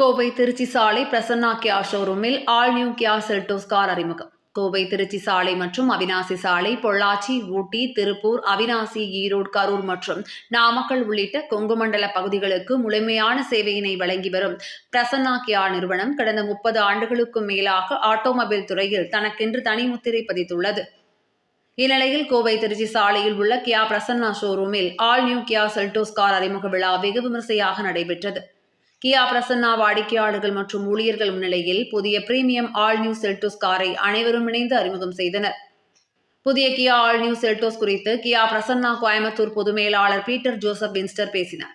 கோவை திருச்சி சாலை பிரசன்னா கியா ஷோரூமில் all new Kia Seltos car அறிமுகம். கோவை திருச்சி சாலை மற்றும் அவினாசி சாலை பொள்ளாச்சி ஊட்டி திருப்பூர் அவினாசி ஈரோடு கரூர் மற்றும் நாமக்கல் உள்ளிட்ட கொங்கு மண்டல பகுதிகளுக்கு முழுமையான சேவையினை வழங்கி வரும் பிரசன்னா கியா நிறுவனம் கடந்த முப்பது ஆண்டுகளுக்கும் மேலாக ஆட்டோமொபைல் துறையில் தனக்கென்று தனி முத்திரை பதித்துள்ளது. இந்நிலையில் கோவை திருச்சி சாலையில் உள்ள கியா பிரசன்னா ஷோரூமில் all new Kia Seltos car அறிமுக விழா வெகு விமர்சையாக நடைபெற்றது. கியா பிரசன்னா வாடிக்கையாளர்கள் மற்றும் ஊழியர்கள் முன்னிலையில் புதிய பிரீமியம் ஆல் நியூ செல்டோஸ் காரை அனைவரும் இணைந்து அறிமுகம் செய்தனர். புதிய கியா ஆல் நியூ செல்டோஸ் குறித்து கியா பிரசன்னா கோயம்புத்தூர் பொது மேலாளர் பீட்டர் ஜோசப் பின்ஸ்டர் பேசினார்.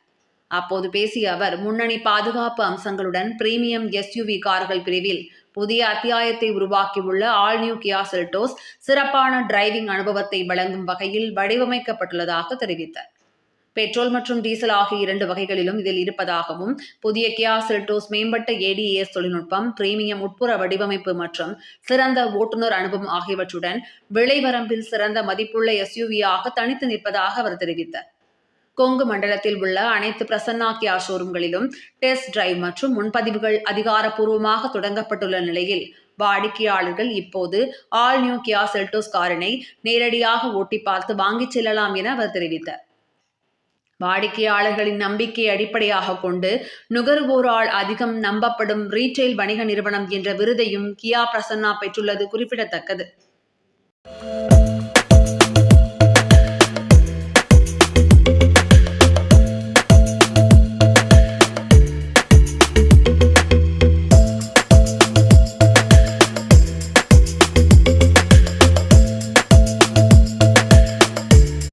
அப்போது பேசிய அவர் முன்னணி பாதுகாப்பு அம்சங்களுடன் பிரீமியம் எஸ்யூவி கார்கள் பிரிவில் புதிய அத்தியாயத்தை உருவாக்கியுள்ள ஆல் நியூ கியா செல்டோஸ் சிறப்பான டிரைவிங் அனுபவத்தை வழங்கும் வகையில் வடிவமைக்கப்பட்டுள்ளதாக தெரிவித்தார். பெட்ரோல் மற்றும் டீசல் ஆகிய இரண்டு வகைகளிலும் இதில் இருப்பதாகவும் புதிய கியா செல்டோஸ் மேம்பட்ட ஏடிஏஎஸ் தொழில்நுட்பம் பிரீமியம் உட்புற வடிவமைப்பு மற்றும் சிறந்த ஓட்டுநர் அனுபவம் ஆகியவற்றுடன் விலை வரம்பில் சிறந்த மதிப்புள்ள எஸ்யூவியாக தனித்து நிற்பதாக அவர் தெரிவித்தார். கொங்கு மண்டலத்தில் உள்ள அனைத்து பிரசன்னா கியா ஷோரூம்களிலும் டெஸ்ட் டிரைவ் மற்றும் முன்பதிவுகள் அதிகாரப்பூர்வமாக தொடங்கப்பட்டுள்ள நிலையில் வாடிக்கையாளர்கள் இப்போது ஆல் நியூ கியா செல்டோஸ் காரினை நேரடியாக ஓட்டி பார்த்து வாங்கிச் செல்லலாம் என அவர் தெரிவித்தார். வாடிக்கையாளர்களின் நம்பிக்கையை அடிப்படையாக கொண்டு நுகர்வோரால் அதிகம் நம்பப்படும் ரீட்டைல் வணிக நிறுவனம் என்ற விருதையும் கியா பிரசன்னா பெற்றுள்ளது குறிப்பிடத்தக்கது.